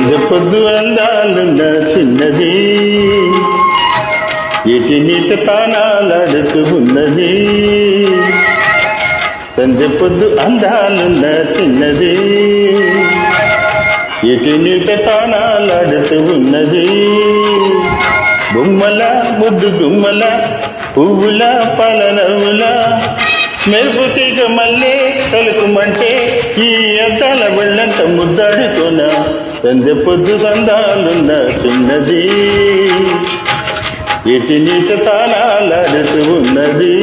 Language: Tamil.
வந்து பொது வந்தால் சின்னதி எட்டி நீத்து தானால் அடுத்து உள்ளது தந்த பொது அந்தாலும் சின்னது எட்டி நீத்து தானால் அடுத்து ఉన్నది బొమ్మల ముద్దు గుమ్మల పువ్వుల పలనవుల మెరుపు மல்லே మళ్ళీ తలుకుమంటే ஈ எத்தால வெள்ளம் ముద్దాడు సంధ్య పొద్దు సందాలున్న చిన్నది ఇటు నీచ తానాలాడుతూ ఉన్నది